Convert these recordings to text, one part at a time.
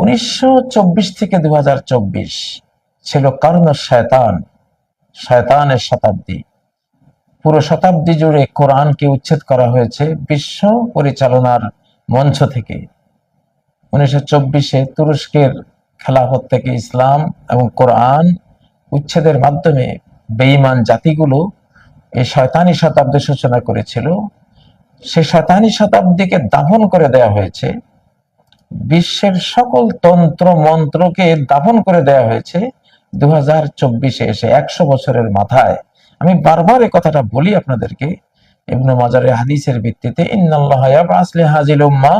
উনিশশো চব্বিশ থেকে দু হাজার চব্বিশ ছিল কর্ণ শয়তান, শয়তানের শতাব্দী। পুরো শতাব্দী জুড়ে কোরআনকে উচ্ছেদ করা হয়েছে বিশ্ব পরিচালনার মঞ্চ থেকে। উনিশশো চব্বিশে তুরস্কের খেলাফত থেকে ইসলাম এবং কোরআন উচ্ছেদের মাধ্যমে বেঈমান জাতিগুলো এই শয়তানি শতাব্দীর সূচনা করেছিল। সেই শয়তানি শতাব্দীকে দাফন করে দেওয়া হয়েছে। বিশ্বের সকল তন্ত্র মন্ত্রকে দাফন করে দেওয়া হয়েছে দু চব্বিশে এসে একশো বছরের মাথায়। আমি বারবার এই কথাটা বলি আপনাদেরকে। ইবনু মাজারের হাদিসের ভিত্তিতে উম্মাহ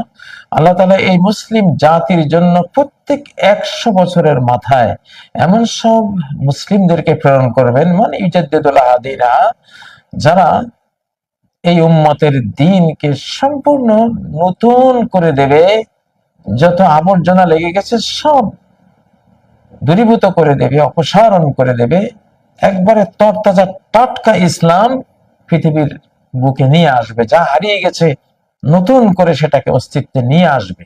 আল্লাহ তাআলা এই মুসলিম জাতির জন্য প্রত্যেক একশো বছরের মাথায় এমন সব মুসলিমদেরকে প্রেরণ করবেন মানে ইউজাদ্দিদুল আদিনা যারা এই উম্মতের দিনকে সম্পূর্ণ নতুন করে দেবে। যত আবর্জনা লেগে গেছে, সব দূরীভূত করে দেবে, অপসারণ করে দেবে। একবারে তরতাজা টাটকা ইসলাম পৃথিবীর বুকে নিয়ে আসবে। যা হারিয়ে গেছে, নতুন করে সেটাকে অস্তিত্বে নিয়ে আসবে।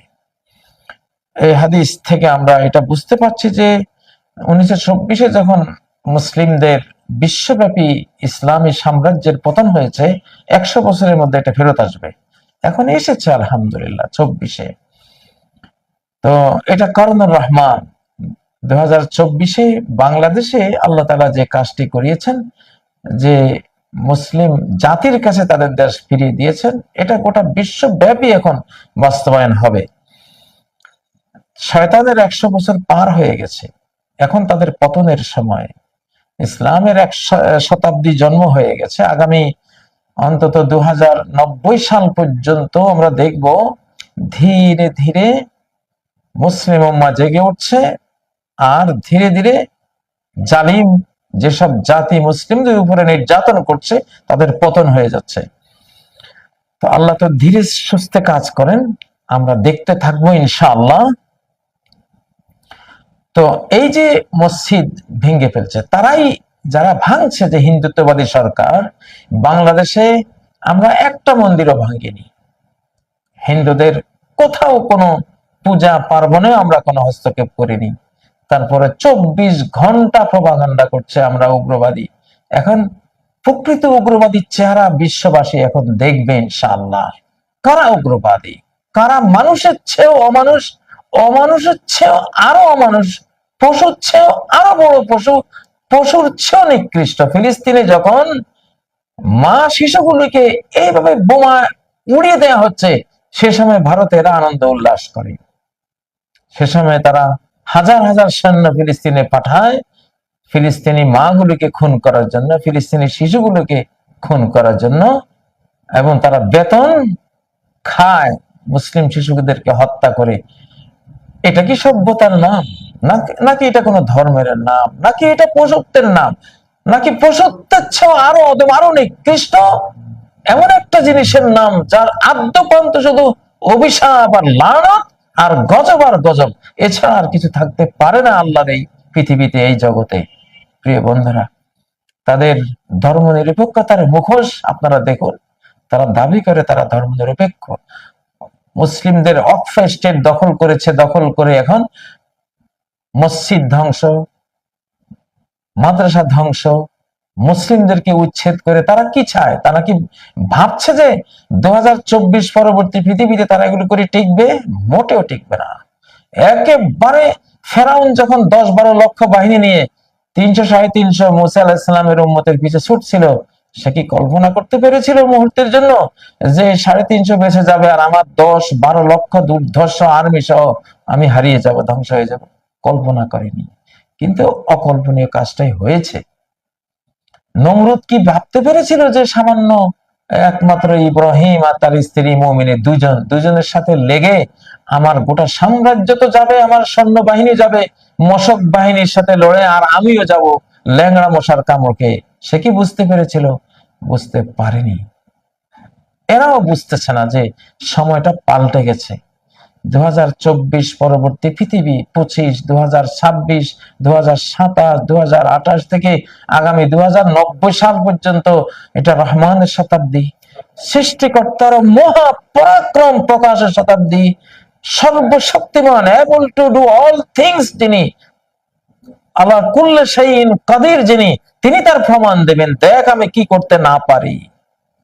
এই হাদিস থেকে আমরা এটা বুঝতে পারছি যে উনিশশো চব্বিশে যখন মুসলিমদের বিশ্বব্যাপী ইসলামী সাম্রাজ্যের পতন হয়েছে, একশো বছরের মধ্যে এটা ফেরত আসবে। এখন এসেছে, আলহামদুলিল্লাহ, চব্বিশে। তো এটা করণুর রহমান। দু হাজার চব্বিশে বাংলাদেশে আল্লাহ তালা যে কাজটি করিয়েছেন, যে মুসলিম জাতির কাছে তাদের দেশ ফিরিয়ে দিয়েছেন, এটা গোটা বিশ্বব্যাপী এখন বাস্তবায়ন হবে। শয়তানের একশো বছর পার হয়ে গেছে। এখন তাদের পতনের সময়। ইসলামের এক শতাব্দী জন্ম হয়ে গেছে। আগামী অন্তত দু হাজার নব্বই সাল পর্যন্ত আমরা দেখব ধীরে ধীরে মুসলিম উম্মা জেগে উঠছে আর ধীরে ধীরে জালিম যেসব জাতি মুসলিমদের উপরে নির্যাতন করছে, তাদের পতন হয়ে যাচ্ছে। তো আল্লাহ তো ধীরে সুস্থে কাজ করেন, আমরা দেখতে থাকব ইনশাআল্লাহ। তো এই যে মসজিদ ভেঙে ফেলছে, তারাই যারা ভাঙছে যে হিন্দুত্ববাদী সরকার, বাংলাদেশে আমরা একটা মন্দিরও ভাঙিনি। হিন্দুদের কোথাও কোনো পূজা পার্বণে আমরা কোনো হস্তক্ষেপ করিনি। তারপরে চব্বিশ ঘণ্টা প্রভাকাণ্ডা করছে আমরা উগ্রবাদী। এখন প্রকৃত উগ্রবাদীর চেহারা বিশ্ববাসী এখন দেখবে ইনশাআল্লাহ। কারা উগ্রবাদী? কারা মানুষের চেয়েও অমানুষ? অমানুষের চেয়েও আরও অমানুষ? পশুর চেয়েও আরও বড় পশু? পশুর চেয়েও নিকৃষ্ট। ফিলিস্তিনে যখন মা শিশুগুলিকে এইভাবে বোমা উড়িয়ে দেওয়া হচ্ছে, সে সময় ভারতেরা আনন্দ উল্লাস করে। সে সময় তারা হাজার হাজার সৈন্য ফিলিস্তিনে পাঠায়। ফিলিস্তিনি মাগুলোকে খুন করার জন্য, ফিলিস্তিনি শিশুগুলোকে খুন করার জন্য এবং তারা বেতন খায় মুসলিম শিশুদেরকে হত্যা করে। এটা কি সভ্যতার নাম? নাকি- এটা কোনো ধর্মের নাম? নাকি এটা পশুত্বের নাম? নাকি পশুত্বের চেয়েও আরও অদম আরও নিকৃষ্ট? এমন একটা জিনিসের নাম যার আদ্যপান্ত শুধু অভিশাপ আর লানত? আর গজব আর গজব, এছাড়া আর কিছু থাকতে পারে না আল্লাহর এই পৃথিবীতে, এই জগতে। প্রিয় বন্ধুরা, তাদের ধর্ম নিরপেক্ষতার মুখোশ আপনারা দেখুন। তারা দাবি করে তারা ধর্ম নিরপেক্ষ মুসলিমদের অক্সফোর্ড স্টেট দখল করেছে, দখল করে এখন মসজিদ ধ্বংস, মাদ্রাসা ধ্বংস মুসলিমদেরকে উচ্ছেদ করে তারা কি চায়? তারা কি ভাবছে যে দু পরবর্তী পৃথিবীতে তারা এগুলো করে টিকবে? মোটেও টিকবে না। একেবারে ফেরাউন যখন দশ বারো লক্ষ বাহিনী নিয়ে তিনশো সাড়ে তিনশো মুসা আলাহিসামের উম্মতের পিছে ছুটছিল, সে কি কল্পনা করতে পেরেছিল মুহূর্তের জন্য? যে সাড়ে তিনশো বেঁচে যাবে আর আমার দশ বারো লক্ষ দুর্ধর্ষ আর্মি সহ আমি হারিয়ে যাব, ধ্বংস হয়ে যাব। কল্পনা করেনি। কিন্তু অকল্পনীয় কাজটাই হয়েছে। নমরুদ কি ভাবতে পেরেছিল যে সামান্য একমাত্র ইব্রাহিম আর তার স্ত্রী মমিনের দুজন দুজনের সাথে লেগে আমার গোটা সাম্রাজ্য তো যাবে, আমার সৈন্য বাহিনী যাবে, মশক বাহিনীর সাথে লড়ে আর আমিও যাব ল্যাংড়া মশার কামড়কে। সে কি বুঝতে পেরেছিল? বুঝতে পারেনি। এরাও বুঝতেছে না যে সময়টা পাল্টে গেছে। দু হাজার চব্বিশ পরবর্তী পৃথিবী, পঁচিশ দু হাজার ছাব্বিশ দু হাজার সাতাশ দু হাজার আঠাশ থেকে আগামী দু হাজার নব্বই সাল পর্যন্ত এটা রহমানের শতাব্দী। সৃষ্টিকর্তার মহা পরাক্রম প্রকাশের শতাব্দী। সর্বশক্তিমান able to do all things যিনি আল্লাহ কুল্লে শাইইন কাদির যিনি, তিনি তার প্রমাণ দেবেন, দেখ আমি কি করতে না পারি।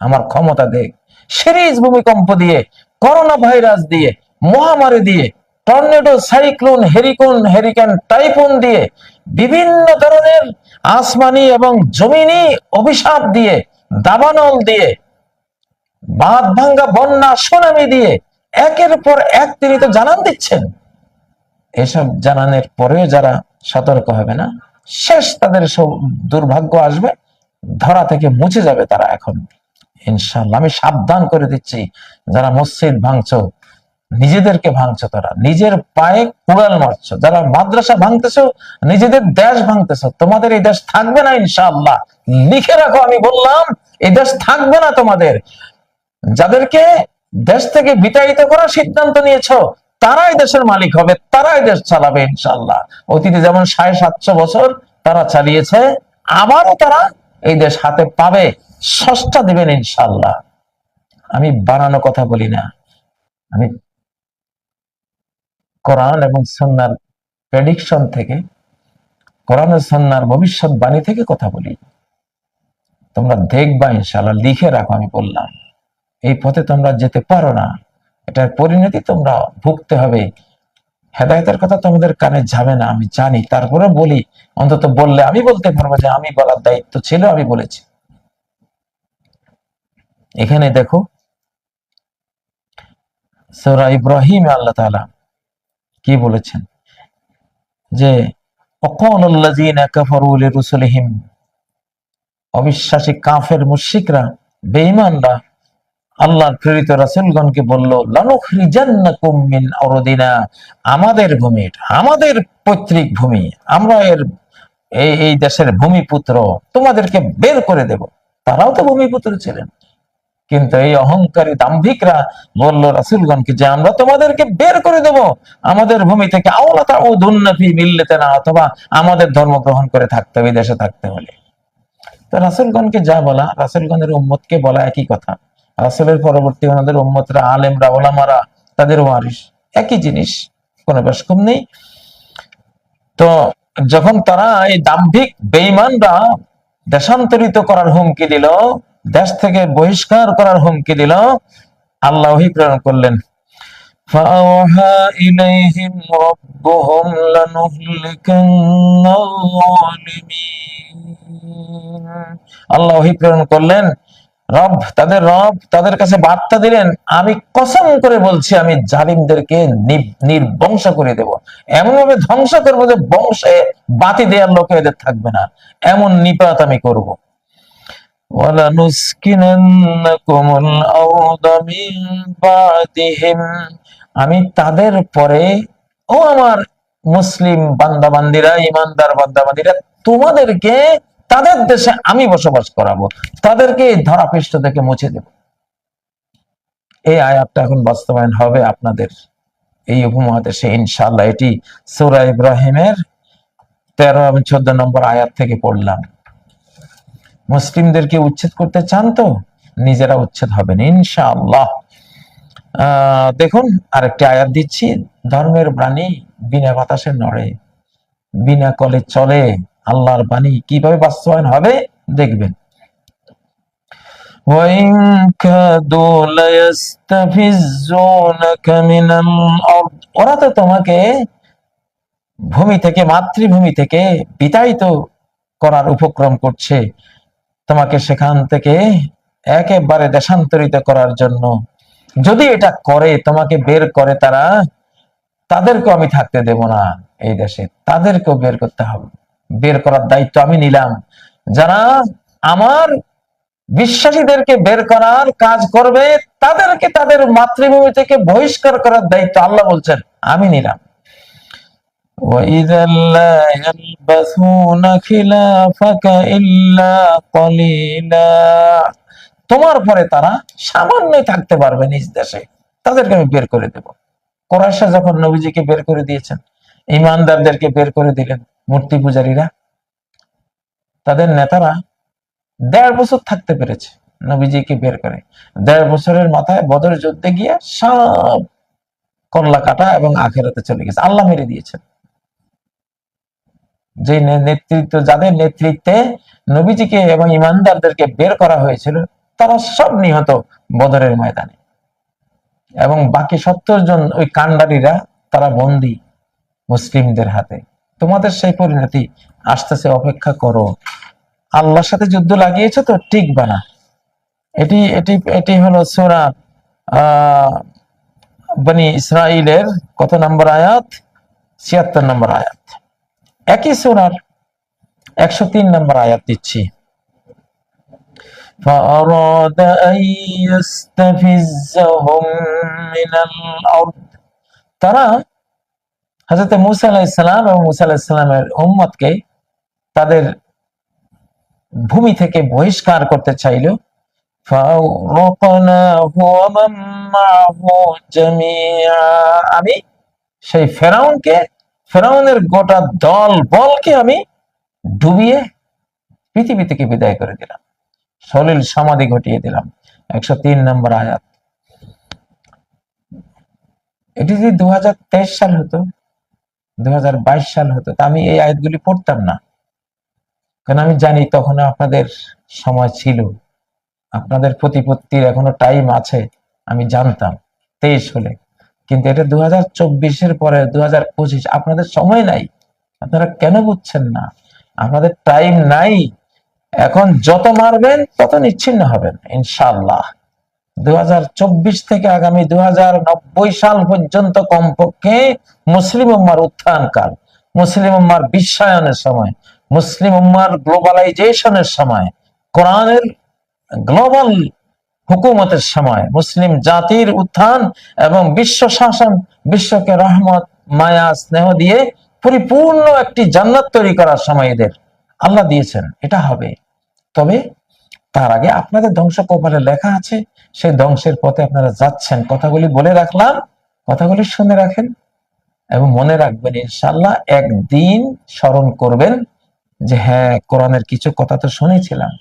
আমার ক্ষমতা দেখ। সিরিজ ভূমিকম্প দিয়ে, করোনা ভাইরাস দিয়ে মহামারী দিয়ে tornado cyclone hurricane hurricane typhoon দিয়ে, বিভিন্ন ধরনের আসমানি এবং জমিনি অভিশাপ দিয়ে, দাবানল দিয়ে, বাঁধ ভাঙ্গা, বন্যা, সুনামি দিয়ে একের পর এক তিনি তো জানান দিচ্ছেন। এসব জানানোর পরেও যারা সতর্ক হবে না, শেষ তাদের সব দুর্ভাগ্য আসবে, ধরা থেকে মুছে যাবে তারা এখন। ইনশাল্লাহ আমি সাবধান করে দিচ্ছি, যারা মসজিদ ভাঙছো নিজেদেরকে ভাঙছো তারা। নিজের পায়ে কুড়াল মারছো। যারা মাদ্রাসা ভাঙতেছো, নিজেদের দেশ ভাঙতেছো। তোমাদের এই দেশ থাকবে না ইনশাআল্লাহ। লিখে রাখো, আমি বললাম, এই দেশ থাকবে না তোমাদের। যাদেরকে দেশ থেকে বিতাড়িত করার সিদ্ধান্ত নিয়েছো, তারাই দেশের মালিক হবে, তারাই দেশ চালাবে ইনশাল্লাহ অতীতে যেমন সাড়ে সাতশো বছর তারা চালিয়েছে, আবারও তারা এই দেশ হাতে পাবে। সস্তা দিবেন ইনশাল্লাহ আমি বানানো কথা বলি না। আমি কোরআন এবং সন্ন্যার প্রেডিকশন থেকে, কোরআন সন্ন্যার ভবিষ্যৎবাণী থেকে কথা বলি। তোমরা দেখবা ইনশাল্লাহ লিখে রাখো, আমি বললাম। এই পথে তোমরা যেতে পারো না। এটার পরিণতি তোমরা ভুগতে হবে। হেদায়তের কথা তোমাদের কানে যাবে না, আমি জানি। তারপরে বলি, অন্তত বললে আমি বলতে পারব যে আমি বলার দায়িত্ব ছিল, আমি বলেছি। এখানে দেখো, সৌরা ইব্রাহিম আল্লাহ তাআলা কি বলেছেন? যে অবিশ্বাসী কাফের মুশরিকরা, বেঈমানরা, আল্লাহর প্রেরিত রাসূলগণকে বলল, লানুখরিজান্নাকুম মিন আমাদের ভূমি আমাদের পৈতৃক ভূমি, আমরা এর এই দেশের ভূমিপুত্র, তোমাদেরকে বের করে দেব। তারাও তো ভূমিপুত্র ছিলেন। কিন্তু এই অহংকারী দাম্ভিকরা বলল, রাসুলগণকে যে আমরা তোমাদেরকে বের করে দেব, আমাদের ভূমি থেকে আওলাতা ও দুন্নফি মিললেতে না অথবা আমাদের ধর্ম গ্রহণ করে থাকতে হবে, দেশে থাকতে হলে। তো রাসুলগণকে যা বলা, রাসুলগণের উম্মতকে বলা একই কথা। রাসুলের পরবর্তী ওনাদের উম্মতরা, আলেমরা, ওলামারা, তাদের ওয়ারিস একই জিনিস, কোনো বেশ কম নেই। তো যখন তারা এই দাম্ভিক, বেঈমানরা দেশান্তরিত করার হুমকি দিল দেশ থেকে বহিষ্কার করার হুমকি দিল আল্লাহ প্রেরণ করলেন فأوحى إليهم ربهم لنهلكن الظالمين আল্লাহ ওহী প্রেরণ করলেন রব তাদের রব তাদের কাছে বার্তা দিলেন আমি কসম করে বলছি আমি জালিমদেরকে নি- নির্বংশ করে দেব এমন ভাবে ধ্বংস করবো যে বংশে বাতি দেওয়ার লোক এদের থাকবে না এমন নিপাত আমি করব وَلَنُسْكِنَنَّكُمُ الْأَرْضَ مِنْ بَعْدِهِمْ আমি তাদের পরে ও আমার মুসলিম বান্দাবান্দিরা ইমানদার বান্দাবান্দিরা তোমাদেরকে তাদের দেশে আমি বসবাস করাবো তাদেরকে এই ধরাপৃষ্ঠ থেকে মুছে দেব এই আয়াতটা এখন বাস্তবায়ন হবে আপনাদের এই উপমহাদেশে ইনশাল্লাহ এটি সূরা ইব্রাহিমের তেরো এবং চোদ্দ নম্বর আয়াত থেকে পড়লাম মুসলিমদেরকে উচ্ছেদ করতে চান তো নিজেরা উচ্ছেদ হবেন ইনশাআল্লাহ আহ দেখুন আরেকটি আয়াত দিচ্ছি ধর্মের বাণী বিনা বাতাসে নড়ে বিনা কলে চলে আল্লাহর বাণী কিভাবে বাস্তবায়ন হবে দেখবেন وَإِن كَادُوا لَيَسْتَفِزُّونَكَ مِنَ الْأَرْضِ ওরা তো তোমাকে ভূমি থেকে মাতৃভূমি থেকে বিতাড়িত করার উপক্রম করছে তোমাকে সেখান থেকে একেবারে দেশান্তরিত করার জন্য। যদি এটা করে, তোমাকে বের করে তারা, তাদেরকেও আমি থাকতে দেব না এই দেশে। তাদেরকেও বের করতে হবে। বের করার দায়িত্ব আমি নিলাম। যারা আমার বিশ্বাসীদেরকে বের করার কাজ করবে, তাদেরকে তাদের মাতৃভূমি থেকে বহিষ্কার করার দায়িত্ব আল্লাহ বলছেন, আমি নিলাম। وإذا لا يلبثون خلافك إلا قليلا তোমার পরে তারা সামান্যই থাকতে পারবে নিজ দেশে তাদেরকে আমি বের করে দেব কোরাইশা যখন নবীজিকে বের করে দিয়েছেন ইমানদারদেরকে বের করে দিলেন মূর্তি পূজারীরা তাদের নেতারা দেড় বছর থাকতে পেরেছে নবীজিকে বের করে দেড় বছরের মাথায় বদর যুদ্ধে গিয়ে সব কল্লা কাটা এবং আখেরাতে চলে গেছে আল্লাহ মেরে দিয়েছেন যে নেতৃত্ব, যাদের নেতৃত্বে নবীজিকে এবং ইমানদারদেরকে বের করা হয়েছিল, তারা সব নিহত বদরের ময়দানে। এবং বাকি সত্তর জন ওই কান্ডারিরা তারা বন্দী মুসলিমদের হাতে। তোমাদের সেই পরিণতি আসতেছে, অপেক্ষা করো। আল্লাহর সাথে যুদ্ধ লাগিয়েছে তো, টিকবে না। এটি এটি এটি হলো আহ, বনি ইসরাইলের কত নম্বর আয়াত? ছিয়াত্তর নম্বর আয়াত। একই সোনার একশো তিন নম্বর আয়াত দিচ্ছি فأراد أن يستفزهم من الأرض তারা হযরত মুসা আলাইহিসসালাম এবং মুসা আলাইহিসসালামের উম্মতকে তাদের ভূমি থেকে বহিষ্কার করতে চাইল فأغرقناه ومن معه جميعا আমি সেই ফেরাউনকে ফেরাউনের গোটা দল বলকে আমি ডুবিয়ে পৃথিবী থেকে বিদায় করে দিলাম। সলিল সমাধি ঘটিয়ে দিলাম। একশো তিন নম্বর আয়াত। এটি যদি দুহাজার তেইশ সাল হতো দু হাজার বাইশ সাল হতো, তা আমি এই আয়াতগুলি পড়তাম না। কারণ আমি জানি তখন আপনাদের সময় ছিল। আপনাদের প্রতিপত্তির এখনও টাইম আছে, আমি জানতাম। তেইশ হলে। কিন্তু এটা দু হাজার চব্বিশের পরে দু হাজার পঁচিশ, আপনাদের সময় নাই। আপনারা কেন বুঝছেন না? আপনাদের টাইম নাই। এখন যত মারবেন, তত নিচ্ছিন্ন হবেন ইনশাল্লাহ দু হাজার চব্বিশ থেকে আগামী দু হাজার নব্বই সাল পর্যন্ত কমপক্ষে মুসলিম উম্মার উত্থান কাল মুসলিম উম্মার বিশ্বায়নের সময়, মুসলিম উম্মার গ্লোবালাইজেশনের সময়, কোরআনের গ্লোবাল হুকুমতের সময়। মুসলিম জাতির উত্থান এবং বিশ্ব শাসন, বিশ্বকে রহমত, মায়া, স্নেহ দিয়ে পরিপূর্ণ একটি জান্নাত তৈরি করার সময় এদের। আল্লাহ দিয়েছেন, এটা হবে। তবে তার আগে আপনাদের ধ্বংস কপালে লেখা আছে, সেই ধ্বংসের পথে আপনারা যাচ্ছেন। কথাগুলি বলে রাখলাম, কথাগুলি শুনে রাখেন এবং মনে রাখবেন ইনশাল্লাহ একদিন স্মরণ করবেন যে হ্যাঁ কোরআনের কিছু কথা তো শুনেছিলাম।